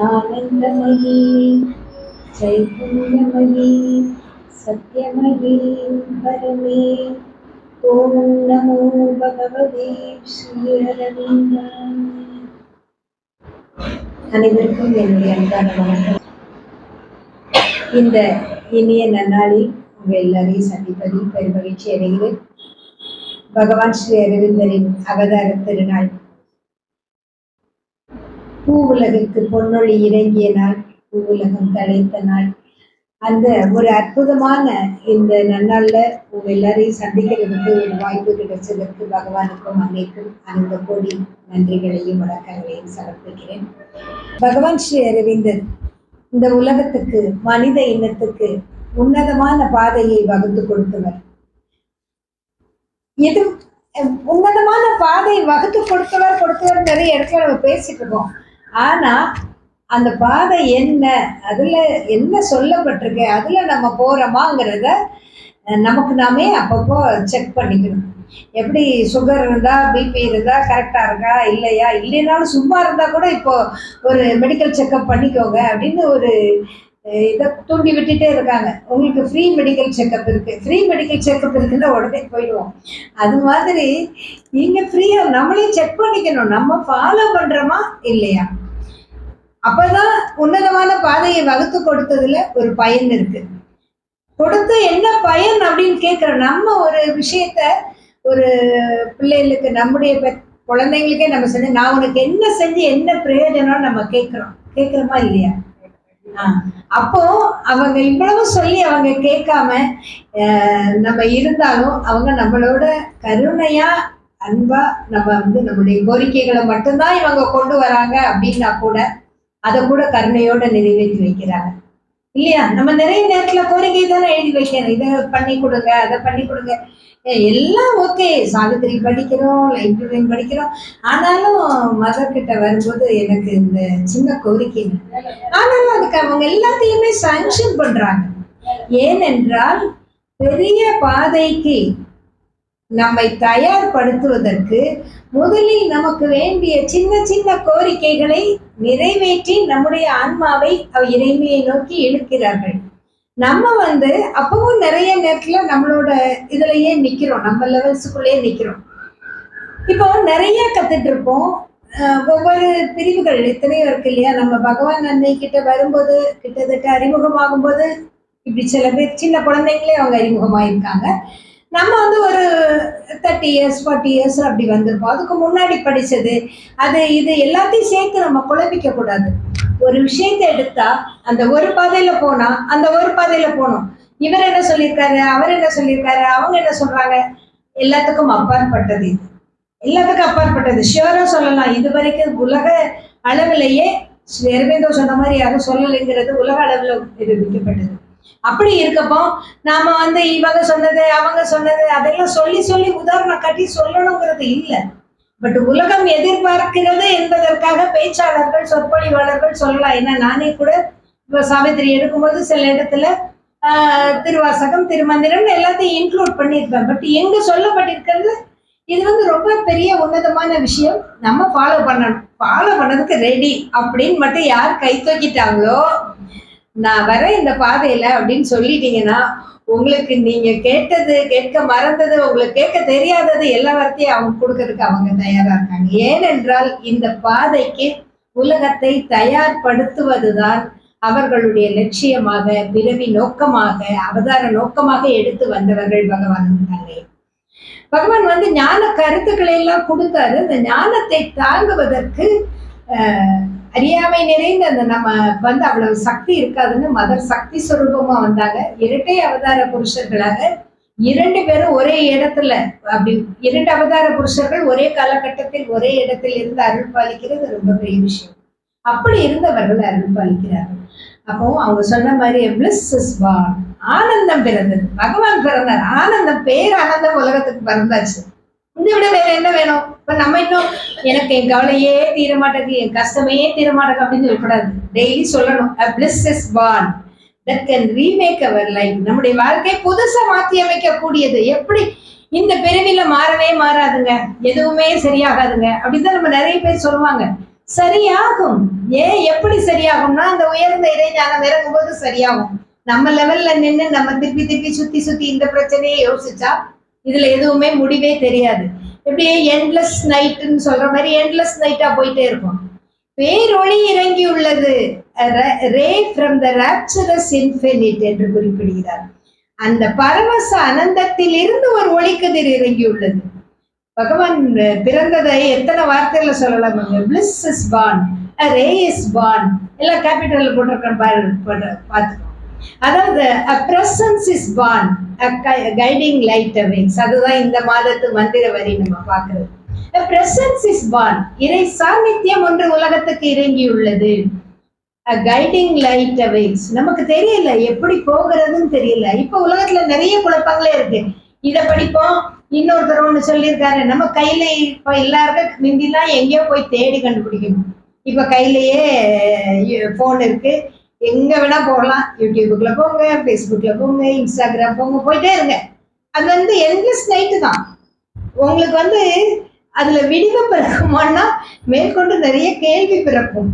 ஆனந்தமயி சைதன்யமயி சத்யமயி பரமே. ஓம் நமோ பகவதே ஸ்ரீரவீந்திராய அனைவருக்கும் என்னுடைய அன்பான வணக்கம். இந்த இனிய நன்னாளில் உங்கள் எல்லாரையும் சந்திப்பதில் பெரும் மகிழ்ச்சி அடைகிறேன். பகவான் ஸ்ரீ அரவிந்தரின் அவதார திருநாள் பூ உலகுக்கு பொன்னொழி இறங்கிய நாள் பூ உலகம் தழைத்த நாள். அந்த ஒரு அற்புதமான இந்த நன்னாளில் உங்க எல்லாரையும் சந்திக்கிறதுக்கு ஒரு வாய்ப்பு கிடைச்சதற்கு பகவானுக்கும் அன்னைக்கும் அந்த கோடி நன்றிகளையும் வணக்கங்களையும் சமர்ப்பிக்கிறேன். பகவான் ஸ்ரீ அரவிந்தர் இந்த உலகத்துக்கு மனித இனத்துக்கு உன்னதமான பாதையை வகுத்து கொடுத்தவர். எது உன்னதமான பாதை வகுத்து கொடுத்தவர் கொடுத்தவர் நிறைய இடத்துல நம்ம பேசிட்டு இருக்கோம் ஆனா அந்த பாதை என்ன? அதுல என்ன சொல்லப்பட்டிருக்கு? அதுல நம்ம போறோமாங்கிறத நமக்கு நாமே அப்பப்போ செக் பண்ணிக்கணும். எப்படி சுகர் இருந்தா பிபி இருந்தா கரெக்டா இருக்கா இல்லையா? இல்லைனாலும் சும்மா இருந்தா கூட இப்போ ஒரு மெடிக்கல் செக்அப் பண்ணிக்கோங்க அப்படின்னு ஒரு இதை தூண்டி விட்டுட்டே இருக்காங்க. உங்களுக்கு ஃப்ரீ மெடிக்கல் செக்அப் இருக்கு. ஃப்ரீ மெடிக்கல் செக்அப் இருக்குன்னா உடனே போயிடுவோம். அது மாதிரி நீங்க ஃப்ரீயா நம்மளே செக் பண்ணிக்கணும். நம்ம ஃபாலோ பண்றோமா? இல்லையா? அப்பதான் உன்னதமான பாதையை வகுத்து கொடுத்ததுல ஒரு பயன் இருக்கு. கொடுத்து என்ன பயன் அப்படின்னு கேட்கிற நம்ம ஒரு விஷயத்த ஒரு பிள்ளைகளுக்கு நம்முடைய குழந்தைங்களுக்கே நம்ம செஞ்சு நான் உனக்கு என்ன செஞ்சு என்ன பிரயோஜனம் நம்ம கேட்கிறோம் கேட்கிறோமா இல்லையா? ஆ. அப்போ அவங்க இவ்வளவு சொல்லி அவங்க கேட்காம நம்ம இருந்தாலும் அவங்க நம்மளோட கருணையா அன்பா நம்ம வந்து நம்முடைய கோரிக்கைகளை மட்டும்தான் இவங்க கொண்டு வராங்க அப்படின்னா கூட அதை கூட கருணையோட நிறைவேற்றி வைக்கிறாங்க. இல்லையா? நம்ம நிறைய நேரத்துல கோரிக்கை தானே எழுதி வைக்கணும் இதை பண்ணி கொடுங்க அதை பண்ணி கொடுங்க. ஏ, எல்லாம் ஓகே. சாவித்திரி படிக்கிறோம் லைப்ரரியன் படிக்கிறோம். ஆனாலும் மதர் கிட்ட வரும்போது எனக்கு இந்த சின்ன கோரிக்கை. ஆனாலும் அதுக்கு அவங்க எல்லாத்தையுமே சாங்ஷன் பண்றாங்க. ஏனென்றால் பெரிய பாதைக்கு நம்மை தயார்படுத்துவதற்கு முதலில் நமக்கு வேண்டிய சின்ன சின்ன கோரிக்கைகளை நிறைவேற்றி நம்முடைய ஆன்மாவை இறைமையை நோக்கி இழுக்கிறார்கள். நம்ம வந்து அப்பவும் நிறைய நேரத்துல நம்மளோட இதுலயே நிக்கிறோம். நம்ம லெவல்ஸுக்குள்ளேயே நிக்கிறோம். இப்போ நிறைய கத்துட்டு இருப்போம் ஒவ்வொரு பிரிவுகள் எத்தனையோ இருக்கு இல்லையா? நம்ம பகவான் அன்னை கிட்ட வரும்போது கிட்டத்தட்ட அறிமுகமாகும் போது இப்படி சில பேர் சின்ன குழந்தைங்களே அவங்க அறிமுகமாயிருக்காங்க. நம்ம வந்து ஒரு தேர்ட்டி இயர்ஸ் ஃபார்ட்டி இயர்ஸ் அப்படி வந்திருப்போம் அதுக்கு முன்னாடி படித்தது அது இது எல்லாத்தையும் சேர்த்து நம்ம குழப்பிக்க கூடாது. ஒரு விஷயத்தை எடுத்தா அந்த ஒரு பாதையில போனா அந்த ஒரு பாதையில போனோம். இவர் என்ன சொல்லியிருக்காரு? அவர் என்ன சொல்லியிருக்காரு? அவங்க என்ன சொல்றாங்க? எல்லாத்துக்கும் அப்பாற்பட்டது இது. எல்லாத்துக்கும் அப்பாற்பட்டது. ஷியோரா சொல்லலாம். இது வரைக்கும் உலக அளவிலேயே ஸ்ரீ அரவிந்தோ சொன்ன மாதிரி யாரும் சொல்லலைங்கிறது உலக அளவில் நிரூபிக்கப்பட்டது. அப்படி இருக்கப்போ நாம வந்து இவங்க சொன்னது அவங்க சொன்னது அதெல்லாம் சொல்லி சொல்லி உதாரணம் காட்டி சொல்லணுங்கிறது இல்லை. பட் உலகம் எதிர்பார்க்கிறது என்பதற்காக பேச்சாளர்கள் சொற்பொழிவாளர்கள் சொல்லலாம். ஏன்னா நானே கூட இப்போ சாவித்திரி எடுக்கும்போது சில இடத்துல ஆஹ், திருவாசகம் திருமந்திரம் எல்லாத்தையும் இன்க்ளூட் பண்ணியிருப்பேன். பட் எங்க சொல்லப்பட்டிருக்கிறது இது வந்து ரொம்ப பெரிய உன்னதமான விஷயம். நம்ம ஃபாலோ பண்ணணும். ஃபாலோ பண்ணதுக்கு ரெடி அப்படின்னு மட்டும் யார் கை தூக்கிட்டாங்களோ நான் வர இந்த பாதையில அப்படின்னு சொல்லிட்டீங்கன்னா உங்களுக்கு நீங்க கேட்டது கேட்க மறந்தது உங்களுக்கு கேட்க தெரியாதது எல்லா வார்த்தையும் அவங்க கொடுக்கறதுக்கு அவங்க தயாரா இருக்காங்க. ஏனென்றால் இந்த பாதைக்கு உலகத்தை தயார்படுத்துவதுதான் அவர்களுடைய லட்சியமாக பிறவி நோக்கமாக அவதார நோக்கமாக எடுத்து வந்தவர்கள் பகவான் தன்னை. பகவான் வந்து ஞான கருத்துக்களை எல்லாம் கொடுத்தாரு. அந்த ஞானத்தை தாங்குவதற்கு ஆஹ், அறியாமை நிறைந்த அந்த நம்ம வந்து அவ்வளவு சக்தி இருக்காதுன்னு மதர் சக்தி சுரூபமா வந்தாங்க. இரட்டை அவதார புருஷர்களாக இரண்டு பேரும் ஒரே இடத்துல அப்படி இரண்டு அவதார புருஷர்கள் ஒரே காலகட்டத்தில் ஒரே இடத்தில் இருந்து அருள் பாலிக்கிறது ரொம்ப பெரிய விஷயம். அப்படி இருந்தவர்கள் அருள் பாலிக்கிறார்கள். அப்போ அவங்க சொன்ன மாதிரி பிளிஸ் இஸ் ஆனந்தம் பிறந்தது. பகவான் பிறந்தார். ஆனந்தம் பேர் ஆனந்தம் உலகத்துக்கு பிறந்தாச்சு. இதை விட வேற என்ன வேணும்? இப்ப நம்ம இன்னும் எனக்கு என் கவலையே தீர மாட்டேங்குது என் கஷ்டமே தீர மாட்டேங்குது அப்படின்னு சொல்லக்கூடாது. டெய்லி சொல்லணும். Bliss is born that can remake our life நம்முடைய வாழ்க்கை புதுசா மாத்தி அமைக்க கூடியது எப்படி? இந்த பிறவில மாறவே மாறாதுங்க. எதுவுமே சரியாகாதுங்க. அப்படிதான் நம்ம நிறைய பேர் சொல்லுவாங்க. சரியாகும். ஏன் எப்படி சரியாகும்னா அந்த உயர்ந்த இறைஞானம் இறங்கும் போது சரியாகும். நம்ம லெவல்ல நின்று நம்ம திருப்பி திருப்பி சுத்தி சுத்தி இந்த பிரச்சனையை யோசிச்சா இதுல எதுவுமே முடிவே தெரியாது. எப்படியே எண்ட்லெஸ் நைட்டுன்னு சொல்ற மாதிரி எண்ட்லெஸ் நைட்டா போயிட்டே இருக்கும். பேரொளி இறங்கி உள்ளது ரே ஃப்ரம் த ராப்சரஸ் இன்ஃபினிட் என்று குறிப்பிடுகிறார். அந்த பரவச அனந்தத்தில் இருந்து ஒரு ஒளிக்கதிர் இறங்கி உள்ளது பகவான் பிறந்ததை எத்தனை வார்த்தையில சொல்லலாம் bliss is born ray is born எல்லாம் கேபிட்டல் போட்டிருக்கேன் பாரு பார்த்துக்கோ. அதாவது a presence is born guiding light awakes அதுதான் இந்த மாதத்து மந்திர வரி நம்ம பார்க்கிறது. பிரசன்ஸ் இஸ் பான் இறை சாநித்தியம் ஒன்று உலகத்துக்கு இறங்கியுள்ளது. கைடிங் லைட் அவேக்ஸ் நமக்கு தெரியல எப்படி போகிறதுன்னு தெரியல. இப்ப உலகத்துல நிறைய குழப்பங்களே இருக்கு. இத படிப்போம் இன்னொருத்தர் ஒண்ணு சொல்லியிருக்காரு நம்ம கையில இப்ப எல்லாருக்கும் முந்திலாம் எங்கேயோ போய் தேடி கண்டுபிடிக்கணும். இப்ப கையிலயே போன் இருக்கு. எங்க வேணா போகலாம். யூடியூபுக்குள்ள போங்க ஃபேஸ்புக்கில் போங்க இன்ஸ்டாகிராம் போங்க போயிட்டே இருங்க. அது வந்து எண்ட்லெஸ் நைட்டு தான். உங்களுக்கு வந்து அதுல விடிவு பிறக்குமான்னா மேற்கொண்டு நிறைய கேள்வி பிறக்கும்.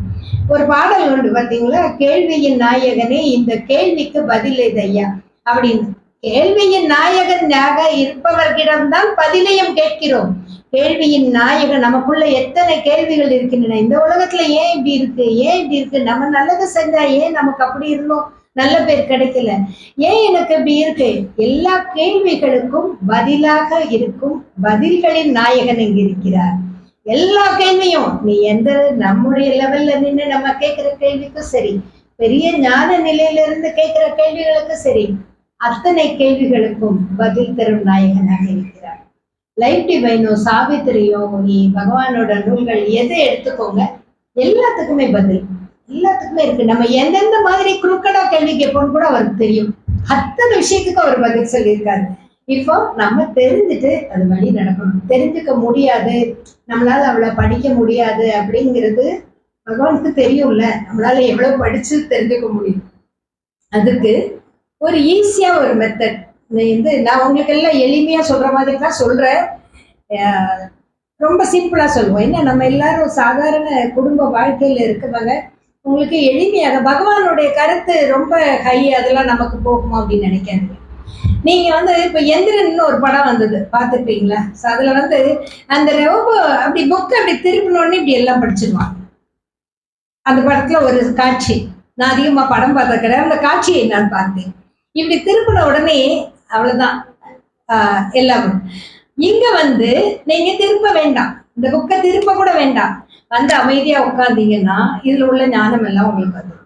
ஒரு பாடல் உண்டு பார்த்தீங்களா கேள்வியின் நாயகனே இந்த கேள்விக்கு பதில் ஐயா? அப்படின்னு. கேள்வியின் நாயகனாக இருப்பவர்களிடம்தான் பதிலையும் கேட்கிறோம். கேள்வியின் நாயகன் நமக்குள்ள எத்தனை கேள்விகள் இருக்கின்றன? இந்த உலகத்துல ஏன் இப்படி இருக்கு? ஏன் இப்படி இருக்கு? நம்ம நல்லது செஞ்சா ஏன் நமக்கு அப்படி இருந்தோம்? நல்ல பேர் கிடைக்கல. ஏன் எனக்கு இப்படி இருக்கு? எல்லா கேள்விகளுக்கும் பதிலாக இருக்கும் பதில்களின் நாயகன் இங்க இருக்கிறார். எல்லா கேள்வியும் நீ எந்த நம்முடைய லெவல்ல நின்று நம்ம கேட்கிற கேள்விக்கும் சரி பெரிய ஞான நிலையில இருந்து கேட்கிற கேள்விகளுக்கும் சரி அத்தனை கேள்விகளுக்கும் பதில் தரும் நாயகனாக இருக்கிறார். லைஃப் டிவைனோ சாவித்திரியோ நீ பகவானோட நூல்கள் எதை எடுத்துக்கோங்க எல்லாத்துக்குமே பதில். எல்லாத்துக்குமே இருக்கு. நம்ம எந்தெந்த மாதிரி குறுக்கடா கேள்வி கேட்போம்னு கூட அவருக்கு தெரியும். அத்தனை விஷயத்துக்கு அவர் பதில் சொல்லியிருக்காரு. இப்போ நம்ம தெரிஞ்சுட்டு அது வழி நடக்கணும். தெரிஞ்சுக்க முடியாது. நம்மளால அவளை படிக்க முடியாது அப்படிங்கிறது பகவானுக்கு தெரியும்ல. நம்மளால எவ்வளவு படிச்சு தெரிஞ்சுக்க முடியும். அதுக்கு ஒரு ஈஸியா ஒரு மெத்தட் வந்து நான் உங்களுக்கு எல்லாம் எளிமையா சொல்ற மாதிரி தான் சொல்றேன் ரொம்ப சிம்பிளா சொல்லுவோம். என்ன நம்ம எல்லாரும் சாதாரண குடும்ப வாழ்க்கையில இருக்கவங்க உங்களுக்கு எளிமையாக பகவானுடைய கருத்து ரொம்ப ஹை அதெல்லாம் நமக்கு போகுமா அப்படின்னு நினைக்காதீங்க. நீங்க வந்து இப்ப எந்திரன் ஒரு படம் வந்தது பாத்துருப்பீங்களா அதுல வந்து அந்த ரோபோ அப்படி புக் அப்படி திருப்பினோடனே இப்படி எல்லாம் படிச்சிருவாங்க. அந்த படத்துல ஒரு காட்சி நான் அதிகமா படம் பார்த்த கிடையாது அந்த காட்சியை நான் பார்த்தேன். இப்படி திருப்பின உடனே அவ்வளவுதான். எல்லாமே இங்க வந்து நீங்க திருப்ப வேண்டாம். இந்த புக்கை திருப்ப கூட வேண்டாம். வந்து அமைதியா உட்காந்தீங்கன்னா இதுல உள்ள ஞானம் எல்லாம் உங்களுக்கு வந்து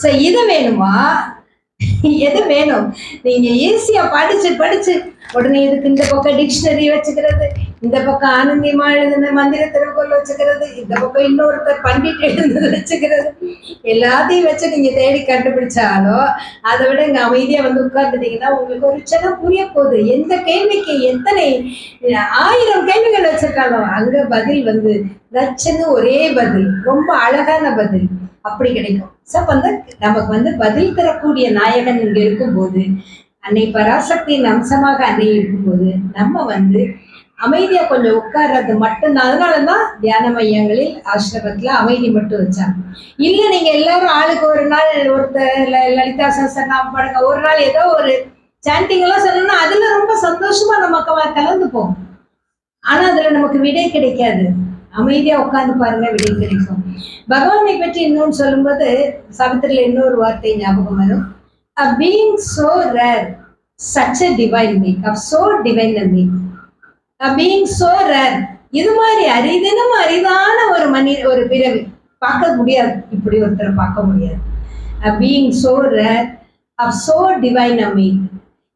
சோ இது வேணுமா? எது வேணும்? நீங்க ஈஸியா படிச்சு படிச்சு உடனே இதுக்கு இந்த பக்கம் டிக்ஷனரி வச்சுக்கிறது இந்த பக்கம் ஆனந்தியமா எழுதுன மந்திர திருக்குறள் வச்சுக்கிறது இந்த பக்கம் இன்னொருத்தர் பண்டிட் எழுந்தது வச்சுக்கிறது. எல்லாத்தையும் வச்சு நீங்க தேடி கண்டுபிடிச்சாலோ அதை விட இங்க அமைதியா வந்து உட்கார்ந்துட்டீங்கன்னா உங்களுக்கு ஒரு சின்ன புரிய போகுது. எந்த கேள்விக்கு எத்தனை ஆயிரம் கேள்விகள் வச்சிருக்காலும் அங்க பதில் வந்து நச்சுன்னு ஒரே பதில் ரொம்ப அழகான பதில். அப்படி கிடைக்கும். ஸோ வந்து நமக்கு வந்து பதில் தரக்கூடிய நாயகன் இங்க இருக்கும்போது அன்னை பராசக்தியின் அம்சமாக அன்னை இருக்கும்போது நம்ம வந்து அமைதியா கொஞ்சம் உட்கார்றது மட்டும்தான். அதனாலதான் தியான மையங்களில் ஆசிரமத்துல அமைதி மட்டும் வச்சாங்க. இல்ல நீங்க எல்லாரும் ஆளுக்கு ஒரு நாள் ஒருத்தர் லலிதா சசனம் பாடுங்க ஒரு நாள் ஏதோ ஒரு சாண்டிங் எல்லாம் சொல்லணும்னா அதுல ரொம்ப சந்தோஷமா நம்ம கலந்துப்போம் ஆனா அதுல நமக்கு விடை கிடைக்காது. அமைதியா உட்கார்ந்து பாருங்க விடை கிடைக்கும். பகவானை பற்றி இன்னொன்னு சொல்லும்போது சாவித்திரியில இன்னொரு வார்த்தை ஞாபகம் வரும். A so rare such a divine make up so divine make a being so rare இது மாதிரி அரிதினும் அரிதான ஒரு மனி ஒரு பிறவி. பார்க்க முடியாது. இப்படி ஒருத்தரை பார்க்க முடியாது. A being so rare up so divine make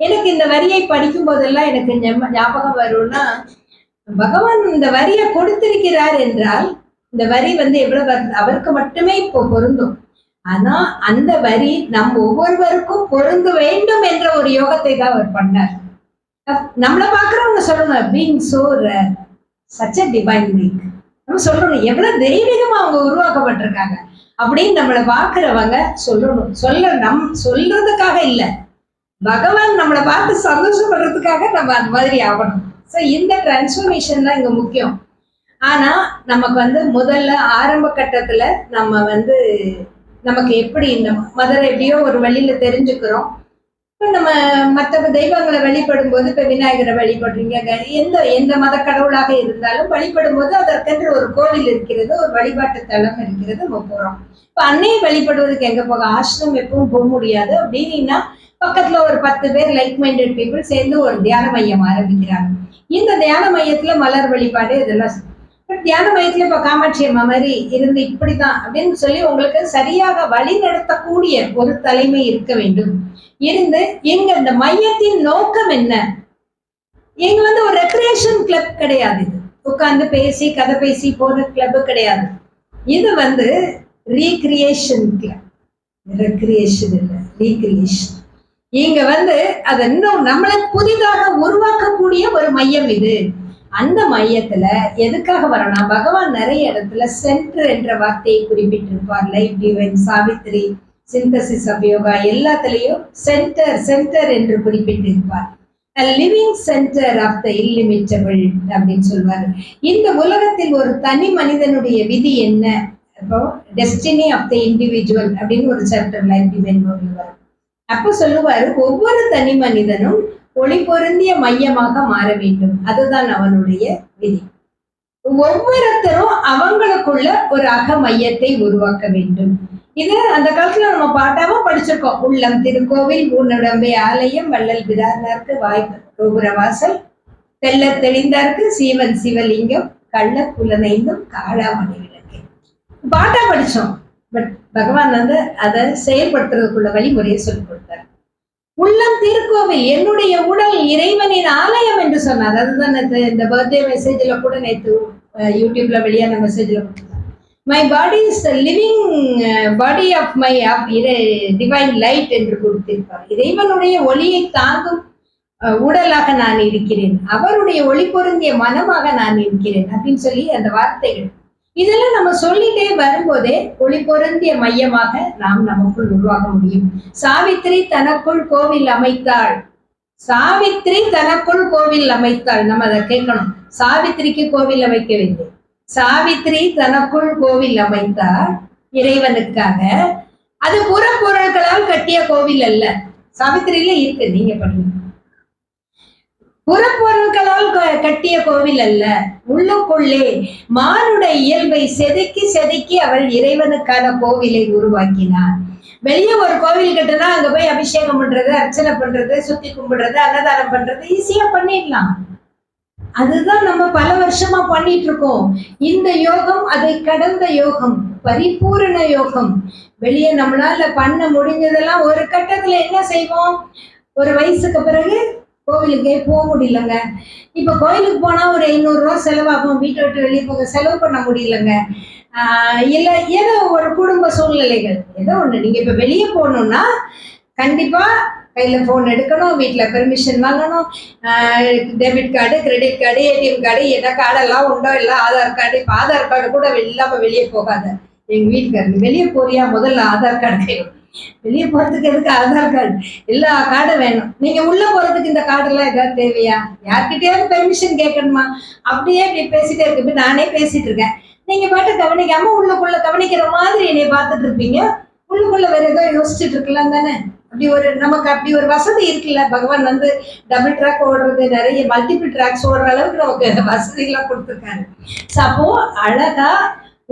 எனக்கு இந்த வரியை படிக்கும் போதெல்லாம் எனக்கு ஞாபகம் வரும்னா பகவான் இந்த வரியை கொடுத்திருக்கிறார் என்றால் இந்த வரி வந்து எவ்வளவு அவருக்கு மட்டுமே இப்போ பொருந்தும். ஆனா அந்த வரி நம் ஒவ்வொருவருக்கும் பொருந்த வேண்டும் என்ற ஒரு யோகத்தை தான் அவர் பண்ணார். நம்மளை பாக்குறவங்க சொல்லணும் being so such a divine being நம்ம சொல்லணும் எவ்வளவு தெய்வீகமா அவங்க உருவாக்கப்பட்டிருக்காங்க. அப்படின்னு நம்மளை பாக்குறவங்க சொல்லணும். சொல்ல நம் சொல்றதுக்காக இல்லை. பகவான் நம்மளை பார்த்து சந்தோஷப்படுறதுக்காக நம்ம அந்த மாதிரி ஆகணும். ஸோ இந்த டிரான்ஸ்ஃபர்மேஷன் தான் இங்க முக்கியம். ஆனா நமக்கு வந்து முதல்ல ஆரம்ப கட்டத்துல நம்ம வந்து நமக்கு எப்படி இந்த மதரை எப்படியோ ஒரு வழியில தெரிஞ்சுக்கிறோம். இப்போ நம்ம மற்ற தெய்வங்களை வழிபடும் போது இப்போ விநாயகரை வழிபடுறீங்க எந்த எந்த மத கடவுளாக இருந்தாலும் வழிபடும் போது அதற்கென்று ஒரு கோவில் இருக்கிறது ஒரு வழிபாட்டு தலம் இருக்கிறது நம்ம போகிறோம் இப்போ அன்னையை வழிபடுவதற்கு எங்கே போக? ஆசிரம் எப்பவும் போக முடியாது. அப்படின்னா பக்கத்தில் ஒரு பத்து பேர் லைக் மைண்டட் பீப்புள் சேர்ந்து ஒரு தியான மையம் ஆரம்பிக்கிறாங்க. இந்த தியான மையத்தில் மலர் வழிபாடு இதெல்லாம் தியான மையத்துல இப்ப காமாட்சி அம்மா மாதிரி இருந்து இப்படிதான் அப்படின்னு சொல்லி உங்களுக்கு சரியாக வழி நடத்தக்கூடிய ஒரு தலைமை இருக்க வேண்டும். இருந்து எங்க இந்த மையத்தின் நோக்கம் என்ன? எங்க வந்து ஒரு ரெக்ரியேஷன் கிளப் கிடையாது. இது உட்கார்ந்து பேசி கதை பேசி போற கிளப் கிடையாது. இது வந்து ரீக்ரியேஷன் கிளப் ரெக்ரியேஷன் இல்லை ரீக்ரியேஷன் இங்க வந்து அதை இன்னும் நம்மளை புதிதாக உருவாக்கக்கூடிய ஒரு மையம் இது. அந்த மையத்துல எதுக்காக வரணும் பகவான் நிறைய இடத்துல சென்டர் என்ற வார்த்தையை குறிப்பிட்டிருப்பார். Life divine Savitri synthesis of Yoga எல்லாத்துலயும் சென்டர் சென்டர் என்று குறிப்பிட்டிருப்பார். Living centre of the illimitable அப்படின்னு சொல்வார். இந்த உலகத்தில் ஒரு தனி மனிதனுடைய விதி என்ன? இப்போ டெஸ்டினி ஆஃப் த இண்டிவிஜுவல் அப்படின்னு ஒரு சாப்டர் லைஃப் டிவைன் வரும். அப்போ சொல்லுவாரு ஒவ்வொரு தனி மனிதனும் ஒளி பொருந்திய மையமாக மாற வேண்டும். அதுதான் அவனுடைய விதி. ஒவ்வொருத்தரும் அவங்களுக்குள்ள ஒரு அக மையத்தை உருவாக்க வேண்டும். இது அந்த காலத்துல நம்ம பாட்டாம படிச்சிருக்கோம். உள்ளம் திருக்கோவில் ஊனுடம்பை ஆலயம் வள்ளல் பிதார்னாருக்கு வாய்ப்பு கோபுரவாசல் தெல்ல தெள்ள தெளிந்தார்க்கு சீவன் சிவலிங்கம் கள்ள புலனைந்தும் காளாமணி விளக்கு பாட்டா படிச்சோம். பட் பகவான் வந்து அதை செயல்படுத்துறதுக்குள்ள வழிமுறையை சொல்லிக் கொடுத்தார். உள்ளம் திருக்கோவில் என்னுடைய உடல் இறைவனின் ஆலயம் என்று சொன்னார். அதுதான் இந்த பர்த்டே மெசேஜ்ல கூட நேற்று யூடியூப்ல வெளியான மெசேஜ்ல my body is living body of my of divine light என்று கொடுத்திருப்பார். இறைவனுடைய ஒளியை தாங்கும் உடலாக நான் இருக்கிறேன். அவருடைய ஒளி பொருந்திய மனமாக நான் இருக்கிறேன் அப்படின்னு சொல்லி அந்த வார்த்தைகள் இதெல்லாம் நம்ம சொல்லிட்டே வரும்போதே ஒளி பொருந்திய மையமாக நாம் நமக்குள் உருவாக முடியும். சாவித்திரி தனக்குள் கோவில் அமைத்தாள். சாவித்திரி தனக்குள் கோவில் அமைத்தாள். நம்ம அதை கேட்கணும். சாவித்திரிக்கு கோவில் அமைக்கவில்லை. சாவித்திரி தனக்குள் கோவில் அமைத்தாள் இறைவனுக்காக. அது புறப்பொருட்களால் கட்டிய கோவில் அல்ல. சாவித்திரியில இருக்கு. நீங்க பண்ணுங்க புறப்பொருட்களால் க- கட்டிய கோவில் அல்ல உள்ளுக்குள்ளே மானுட இயல்பை செதுக்கி செதுக்கி அவள் இறைவனுக்கான கோவிலை உருவாக்கினார். வெளியே ஒரு கோவில் கட்டினா அங்க போய் அபிஷேகம் பண்றது அர்ச்சனை பண்றது சுத்தி கும்பிடுறது அன்னதானம் பண்றது ஈஸியா பண்ணிடலாம். அதுதான் நம்ம பல வருஷமா பண்ணிட்டு இருக்கோம் இந்த யோகம் அதை கடந்த யோகம் பரிபூரண யோகம். வெளியே நம்மளால பண்ண முடிஞ்சதெல்லாம் ஒரு கட்டத்துல என்ன செய்வோம்? ஒரு வயசுக்கு பிறகு கோவிலுக்கே போக முடியலங்க. இப்ப கோயிலுக்கு போனா ஒரு ஐநூறு ரூபா செலவாகும். வீட்டை விட்டு வெளியே போக செலவு பண்ண முடியலங்க. ஆஹ் இல்ல ஏதோ ஒரு குடும்ப சூழ்நிலைகள். ஏதோ ஒண்ணு. நீங்க இப்ப வெளியே போகணும்னா கண்டிப்பா கையில போன் எடுக்கணும் வீட்டில் பெர்மிஷன் வாங்கணும். Debit card credit card ATM card என்ன கார்டெல்லாம் உண்டோ இல்லை ஆதார் கார்டு இப்போ ஆதார் கார்டு கூட இல்லாம வெளியே போகாத. எங்க வீட்டுக்காரங்க வெளியே போறியா? முதல்ல ஆதார் கார்டு வேணும் வெளியே போறதுக்கு எதுக்கு ஆதார் கார்டு? எல்லா கார்டும் வேணும். நீங்க உள்ள போறதுக்கு இந்த கார்டெல்லாம் ஏதாவது தேவையா? யார்கிட்டயாவது பெர்மிஷன் கேட்கணுமா? அப்படியே இப்படி பேசிட்டே இருக்கு நானே பேசிட்டு இருக்கேன். நீங்க பாட்டு கவனிக்காம உள்ளுக்குள்ள கவனிக்கிற மாதிரி என்னை பார்த்துட்டு இருப்பீங்க. உள்ளுக்குள்ள வேற ஏதோ யோசிச்சுட்டு இருக்கலாம் தானே? அப்படி ஒரு நமக்கு அப்படி ஒரு வசதி இருக்குல்ல? பகவான் வந்து டபுள் ட்ராக் ஓடுறது நிறைய மல்டிபிள் ட்ராக்ஸ் ஓடுற அளவுக்கு நமக்கு வசதிகளாக எல்லாம் கொடுத்துருக்காரு. ஸோ அப்போ அழகா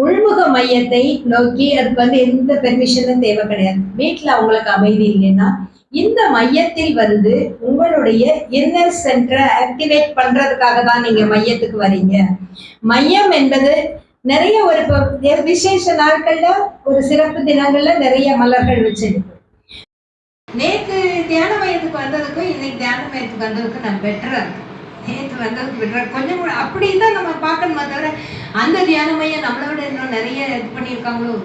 உள்முக மையத்தை நோக்கி அதுக்கு வந்து எந்த பெர்மிஷனும் தேவை கிடையாது. வீட்டில் அவங்களுக்கு அமைதி இல்லைன்னா இந்த மையத்தில் வந்து உங்களுடைய இன்னர் சென்டரை ஆக்டிவேட் பண்றதுக்காக தான் நீங்க மையத்துக்கு வரீங்க. மையம் என்பது நிறைய ஒரு விசேஷ நாட்கள்ல ஒரு சிறப்பு தினங்கள்ல நிறைய மலர்கள் வச்சிருக்கு. நேற்று தியான மையத்துக்கு வந்ததுக்கும் இன்னைக்கு தியான மையத்துக்கு வந்ததுக்கும் நான் பெட்டரா இருக்கு நேற்று வந்ததுக்கு பெட்டரா கொஞ்சம் கூட அப்படி தான் நம்ம பார்க்கணுமே தவிர அந்த தியான மையம் நம்மளை விட இன்னும் நிறைய இது பண்ணியிருக்காங்களோ?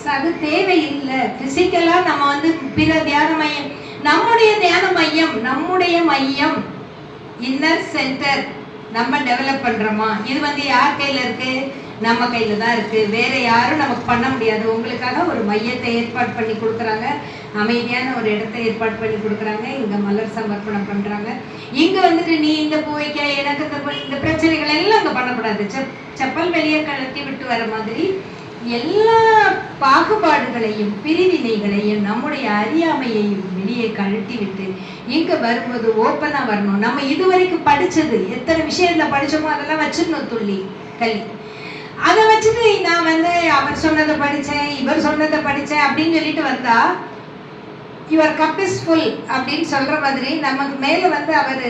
ஸோ அது தேவையில்லை. ஃபிசிக்கலாக நம்ம வந்து பிற தியான மையம் நம்முடைய தியான மையம் நம்முடைய மையம் இன்னர் சென்டர் நம்ம டெவலப் பண்ணுறோமா இது வந்து யார் கையில் இருக்குது நம்ம கையில் தான் இருக்குது வேற யாரும் நமக்கு பண்ண முடியாது. உங்களுக்காக ஒரு மையத்தை ஏற்பாடு பண்ணி கொடுக்குறாங்க. அமைதியான ஒரு இடத்தை ஏற்பாடு பண்ணி கொடுக்குறாங்க. இங்கே மலர் சமர்ப்பணம் பண்ணுறாங்க இங்கே வந்துட்டு நீ இந்த பூவைக்க எனக்கு இந்த இந்த பிரச்சனைகள் எல்லாம் அங்கே பண்ணக்கூடாது. செப் செப்பல் வெளியே கழட்டி விட்டு வர மாதிரி எல்லா பாகுபாடுகளையும் பிரிவினைகளையும் நம்முடைய அறியாமையையும் வெளியே கழட்டி விட்டு இங்க வரும்போது ஓப்பனா வரணும். நம்ம இதுவரைக்கும் படிச்சது எத்தனை விஷயத்துல படிச்சோமோ அதெல்லாம் வச்சிடணும் துள்ளி கல்வி அதை வச்சுட்டு நான் வந்து அவர் சொன்னதை படித்தேன் இவர் சொன்னதை படித்தேன் அப்படின்னு சொல்லிட்டு வந்தா யுவர் கப் இஸ் ஃபுல் அப்படின்னு சொல்கிற மாதிரி நமக்கு மேலே வந்து அவர்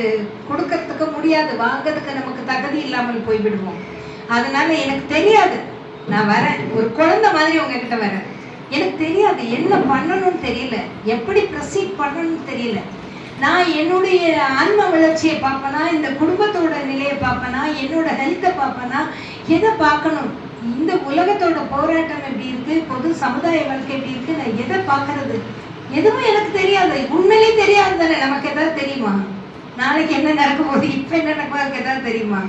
கொடுக்கறதுக்கு முடியாது வாங்கிறதுக்கு நமக்கு தகுதி இல்லாமல் போய்விடுவோம். அதனால எனக்கு தெரியாது. நான் வரேன். ஒரு குழந்தை மாதிரி உங்ககிட்ட வரேன். எனக்கு தெரியாது. என்ன பண்ணணும்னு தெரியல. எப்படி ப்ரொசீட் பண்ணணும்னு தெரியல. நான் என்னுடைய ஆன்ம வளர்ச்சியை பார்ப்பனா இந்த குடும்பத்தோட நிலையை பார்ப்பனா என்னோட ஹெல்த்தை பார்ப்பனா எதை பார்க்கணும்? இந்த உலகத்தோட போராட்டம் எப்படி இருக்கு? பொது சமுதாய வாழ்க்கை எப்படி இருக்கு? நான் எதை பார்க்கறது? எதுவும் எனக்கு தெரியாது. உண்மையிலே தெரியாது தானே? நமக்கு ஏதாவது தெரியுமா? நாளைக்கு என்ன நடக்க போகுது? இப்ப என்ன நடக்க போகுது? ஏதாவது தெரியுமா?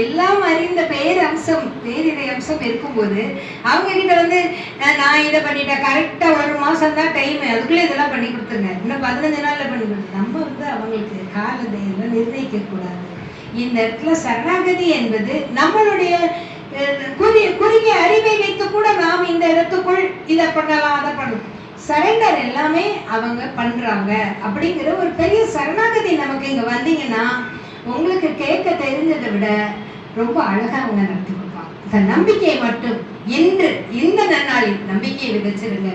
எல்லாம் அறிந்த பேர் அம்சம் பேரிடை அம்சம் இருக்கும்போது அவங்க கிட்ட வந்து நான் இதை பண்ணிட்டேன். கரெக்டா ஒரு மாசம் தான் டைம் அதுக்குள்ளே இதெல்லாம் பண்ணி கொடுத்துருங்க. இன்னும் பதினஞ்சு நாள்ல பண்ணி கொடுத்து நம்ம வந்து அவங்களுக்கு காலத்தை எல்லாம் நிர்ணயிக்க கூடாது. இந்த இடத்துல சரணாகதி என்பது நம்மளுடைய குறுகிய குறுகிய அறிவை வைத்து கூட நாம் இந்த இடத்துக்குள் இதை பண்ணலாம் அதை பண்ணலாம். சரண்டர் எல்லாமே அவங்க பண்றாங்க. அப்படிங்கிற ஒரு பெரிய சரணாகதி நமக்கு இங்க வந்தீங்கன்னா உங்களுக்கு கேட்க தெரிஞ்சதை விட ரொம்ப அழகா அவங்க நடத்தி கொடுப்பாங்க. இந்த நம்பிக்கையை மட்டும் இன்று இந்த நன்னாளில் நம்பிக்கையை விதைச்சிருங்க.